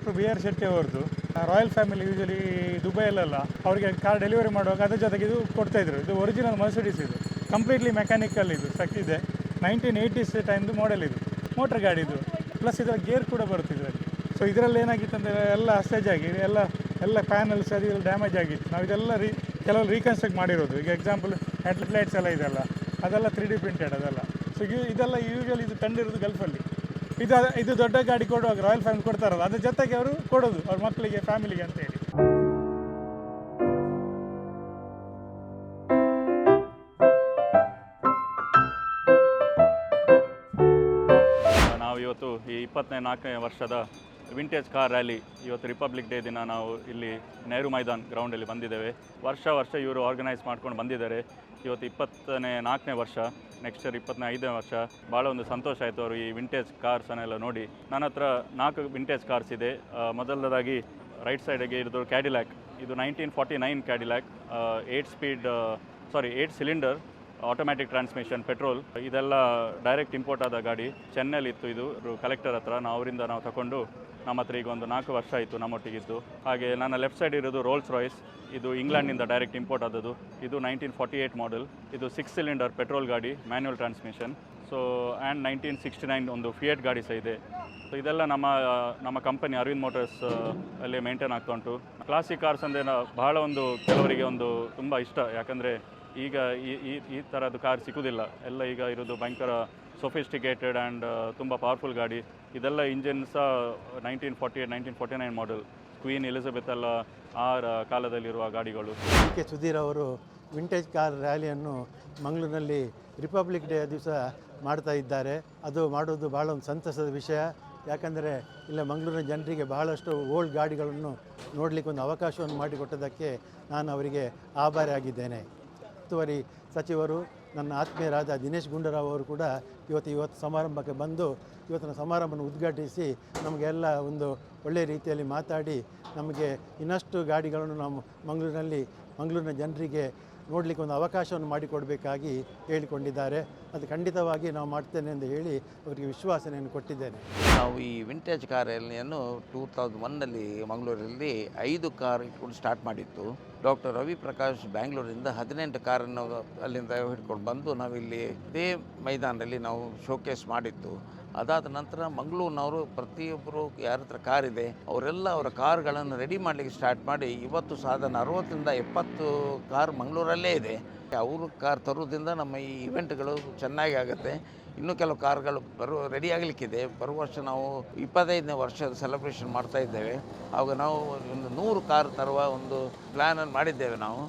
Doctor B R Shetty ಅವರದ್ದು. Royal family usually ದುಬೈಯಲ್ಲೆಲ್ಲ ಅವರಿಗೆ car delivery ಮಾಡುವಾಗ ಅದ್ರ ಜೊತೆಗೆ ಇದು ಕೊಡ್ತಾ ಇದ್ರು. ಇದು ಒರಿಜಿನಲ್ ಮರ್ಸಿಡೀಸ್ ಇದು. ಕಂಪ್ಲೀಟ್ಲಿ ಮೆಕ್ಯಾನಿಕಲ್ ಇದು. ಇದೆ. ನೈನ್ಟೀನ್ ಏಯ್ಟೀಸ್ ಟೈಮ್ದು ಮಾಡೆಲ್ ಇದು. ಮೋಟ್ರ್ ಗಾಡಿ ಇದು. ಪ್ಲಸ್ ಇದರ ಗೇರ್ ಕೂಡ ಬರುತ್ತೆ ಇದರಲ್ಲಿ. ಸೊ ಇದರಲ್ಲಿ ಏನಾಗಿತ್ತು ಅಂದರೆ ಎಲ್ಲ ಅಸ್ಟೇಜ್ ಆಗಿ, ಎಲ್ಲ ಎಲ್ಲ ಪ್ಯಾನಲ್ಸ್ ಅದು ಡ್ಯಾಮೇಜ್ ಆಗಿತ್ತು. ನಾವು ಇದೆಲ್ಲ ರೀ ಕೆಲವು ರೀಕನ್ಸ್ಟ್ರಕ್ಟ್ ಮಾಡಿರೋದು. ಈಗ ಎಕ್ಸಾಂಪಲ್ ಹೆಡ್ ಲೈಟ್ಸ್ ಎಲ್ಲ ಇದೆಲ್ಲ. ಅದೆಲ್ಲ ತ್ರೀ ಡಿ ಪ್ರಿಂಟೆಡ್ ಅದೆಲ್ಲ. ಸೊ ಇದೆಲ್ಲ ಯೂಶಲಿ ಇದು ಕಂಡಿರೋದು ಗಲ್ಫಲ್ಲಿ. ಇದು ಇದು ದೊಡ್ಡ ಗಾಡಿ ಕೊಡುವಾಗ ರಾಯಲ್ ಫ್ಯಾಮಿಲಿ ಕೊಡ್ತಾರಲ್ಲ, ಅದ್ರ ಜೊತೆಗೆ ಅವರು ಕೊಡೋದು ಅವ್ರ ಮಕ್ಕಳಿಗೆ ಫ್ಯಾಮಿಲಿಗೆ ಅಂತ ಹೇಳಿ ನಾವು ಇವತ್ತು ಈ ಇಪ್ಪತ್ತನೇ ನಾಲ್ಕನೇ ವರ್ಷದ ವಿಂಟೇಜ್ ಕಾರ್ ರ್ಯಾಲಿ. ಇವತ್ತು ರಿಪಬ್ಲಿಕ್ ಡೇ ದಿನ ನಾವು ಇಲ್ಲಿ ನೆಹರು ಮೈದಾನ್ ಗ್ರೌಂಡಲ್ಲಿ ಬಂದಿದ್ದೇವೆ. ವರ್ಷ ವರ್ಷ ಇವರು ಆರ್ಗನೈಸ್ ಮಾಡ್ಕೊಂಡು ಬಂದಿದ್ದಾರೆ. ಇವತ್ತು ಇಪ್ಪತ್ತನೇ, ನಾಲ್ಕನೇ ವರ್ಷ ನೆಕ್ಸ್ಟ್ ಇಯರ್ ಇಪ್ಪತ್ತನೇ, ಐದನೇ ವರ್ಷ. ಭಾಳ ಒಂದು ಸಂತೋಷ ಆಯಿತು ಅವರು ಈ ವಿಂಟೇಜ್ ಕಾರ್ಸನ್ನೆಲ್ಲ ನೋಡಿ. ನನ್ನ ಹತ್ರ ನಾಲ್ಕು ವಿಂಟೇಜ್ ಕಾರ್ಸ್ ಇದೆ. ಮೊದಲನೇದಾಗಿ ರೈಟ್ ಸೈಡಿಗೆ ಇರೋದು ಕ್ಯಾಡಿಲ್ಯಾಕ್ ಇದು nineteen forty nine Cadillac eight speed sorry eight cylinder automatic transmission petrol ಇದೆಲ್ಲ ಡೈರೆಕ್ಟ್ ಇಂಪೋರ್ಟ್ ಆದ ಗಾಡಿ ಚೆನ್ನೈಲಿ ಇತ್ತು ಇದು ಕಲೆಕ್ಟರ್ ಹತ್ರ. ನಾವು ಅವರಿಂದ ನಾವು ತಗೊಂಡು ನಮ್ಮ ಹತ್ರ ಈಗ ಒಂದು ನಾಲ್ಕು ವರ್ಷ ಆಯಿತು ನಮ್ಮೊಟ್ಟಿಗಿದ್ದು. ಹಾಗೆ ನನ್ನ ಲೆಫ್ಟ್ ಸೈಡ್ ಇರೋದು ರೋಲ್ಸ್ ರಾಯ್ಸ್ ಇದು ಇಂಗ್ಲೆಂಡ್ನಿಂದ ಡೈರೆಕ್ಟ್ ಇಂಪೋರ್ಟ್ ಆದದ್ದು. ಇದು ನೈನ್ಟೀನ್ ಫಾರ್ಟಿ ಏಯ್ಟ್ ಮಾಡೆಲ್ ಇದು ಸಿಕ್ಸ್ ಸಿಲಿಂಡರ್ ಪೆಟ್ರೋಲ್ ಗಾಡಿ manual transmission so and nineteen sixty nine ಒಂದು ಫಿಯೇಟ್ ಗಾಡಿ ಸಹ ಇದೆ. ಸೊ ಇದೆಲ್ಲ ನಮ್ಮ ನಮ್ಮ ಕಂಪನಿ ಅರವಿಂದ್ ಮೋಟರ್ಸ್ ಅಲ್ಲಿ ಮೇಂಟೈನ್ ಆಗ್ತಾ ಉಂಟು. ಕ್ಲಾಸಿಕ್ ಕಾರ್ಸ್ ಅಂದರೆ ಬಹಳ ಒಂದು ಕೆಲವರಿಗೆ ಒಂದು ತುಂಬ ಇಷ್ಟ. ಯಾಕಂದರೆ ಈಗ ಈ ಈ ಈ ಥರದ್ದು ಕಾರ್ ಸಿಗೋದಿಲ್ಲ. ಎಲ್ಲ ಈಗ ಇರೋದು ಭಯಂಕರ ಸೊಫಿಸ್ಟಿಕೇಟೆಡ್ ಆ್ಯಂಡ್ ತುಂಬ ಪವರ್ಫುಲ್ ಗಾಡಿ. ಇದೆಲ್ಲ ಇಂಜಿನ್ ಸಹ nineteen forty eight nineteen forty nine model queen Elizabeth ಎಲ್ಲ ಆ, ಕಾಲದಲ್ಲಿರುವ ಗಾಡಿಗಳು. D K. ಸುಧೀರ್ ಅವರು ವಿಂಟೇಜ್ ಕಾರ್ ರ್ಯಾಲಿಯನ್ನು ಮಂಗಳೂರಿನಲ್ಲಿ ರಿಪಬ್ಲಿಕ್ ಡೇ ದಿವಸ ಮಾಡ್ತಾ ಇದ್ದಾರೆ. ಅದು ಮಾಡೋದು ಭಾಳ ಒಂದು ಸಂತಸದ ವಿಷಯ. ಯಾಕಂದರೆ ಇಲ್ಲ ಮಂಗಳೂರಿನ ಜನರಿಗೆ ಬಹಳಷ್ಟು ಓಲ್ಡ್ ಗಾಡಿಗಳನ್ನು ನೋಡಲಿಕ್ಕೆ ಒಂದು ಅವಕಾಶವನ್ನು ಮಾಡಿಕೊಟ್ಟದಕ್ಕೆ ನಾನು ಅವರಿಗೆ ಆಭಾರಿಯಾಗಿದ್ದೇನೆ ಉಸ್ತುವಾರಿ ಸಚಿವರು ನನ್ನ ಆತ್ಮೀಯರಾದ ದಿನೇಶ್ ಗುಂಡೂರಾವ್ ಅವರು ಕೂಡ ಇವತ್ತು ಇವತ್ತು ಸಮಾರಂಭಕ್ಕೆ ಬಂದು ಇವತ್ತಿನ ಸಮಾರಂಭವನ್ನು ಉದ್ಘಾಟಿಸಿ ನಮಗೆಲ್ಲ ಒಂದು ಒಳ್ಳೆಯ ರೀತಿಯಲ್ಲಿ ಮಾತಾಡಿ ನಮಗೆ ಇನ್ನಷ್ಟು ಗಾಡಿಗಳನ್ನು ನಾವು ಮಂಗಳೂರಿನಲ್ಲಿ, ಮಂಗಳೂರಿನ ಜನರಿಗೆ ನೋಡಲಿಕ್ಕೆ ಒಂದು ಅವಕಾಶವನ್ನು ಮಾಡಿಕೊಡಬೇಕಾಗಿ ಹೇಳಿಕೊಂಡಿದ್ದಾರೆ. ಅದು ಖಂಡಿತವಾಗಿ ನಾವು ಮಾಡ್ತೇನೆ ಎಂದು ಹೇಳಿ ಅವರಿಗೆ ವಿಶ್ವಾಸನೆಯನ್ನು ಕೊಟ್ಟಿದ್ದೇನೆ. ನಾವು ಈ ವಿಂಟೇಜ್ ಕಾರ್ ರ್ಯಾಲಿಯನ್ನು ಟೂ ತೌಸಂಡ್ ಒನ್ನಲ್ಲಿ ಮಂಗಳೂರಲ್ಲಿ ಐದು ಕಾರ್ ಇಟ್ಕೊಂಡು ಸ್ಟಾರ್ಟ್ ಮಾಡಿತ್ತು. ಡಾಕ್ಟರ್ ರವಿ ಪ್ರಕಾಶ್ ಬ್ಯಾಂಗ್ಳೂರಿಂದ ಹದಿನೆಂಟು ಕಾರನ್ನು ಅಲ್ಲಿಂದ ಹಿಡ್ಕೊಂಡು ಬಂದು ನಾವಿಲ್ಲಿ ಇದೇ ಮೈದಾನದಲ್ಲಿ ನಾವು ಶೋಕೇಸ್ ಮಾಡಿತ್ತು ಅದಾದ ನಂತರ ಮಂಗಳೂರಿನವರು ಪ್ರತಿಯೊಬ್ಬರು ಯಾರ ಹತ್ರ ಕಾರ್ ಇದೆ, ಅವರೆಲ್ಲ ಅವರ ಕಾರ್ಗಳನ್ನು ರೆಡಿ ಮಾಡಲಿಕ್ಕೆ ಸ್ಟಾರ್ಟ್ ಮಾಡಿ ಇವತ್ತು ಸಾಧಾರಣ ಅರವತ್ತರಿಂದ ಎಪ್ಪತ್ತು ಕಾರ್ ಮಂಗಳೂರಲ್ಲೇ ಇದೆ. ಅವರು ಕಾರ್ ತರೋದ್ರಿಂದ ನಮ್ಮ ಈ ಇವೆಂಟ್ಗಳು ಚೆನ್ನಾಗಿ ಆಗುತ್ತೆ. ಇನ್ನೂ ಕೆಲವು ಕಾರ್ಗಳು ಬರುವ ರೆಡಿ ಆಗಲಿಕ್ಕಿದೆ. ಬರುವ ವರ್ಷ ನಾವು ಇಪ್ಪತ್ತೈದನೇ ವರ್ಷದ ಸೆಲೆಬ್ರೇಷನ್ ಮಾಡ್ತಾ ಇದ್ದೇವೆ. ಆವಾಗ ನಾವು ಒಂದು ನೂರು ಕಾರ್ ತರುವ ಒಂದು ಪ್ಲ್ಯಾನನ್ನು ಮಾಡಿದ್ದೇವೆ ನಾವು.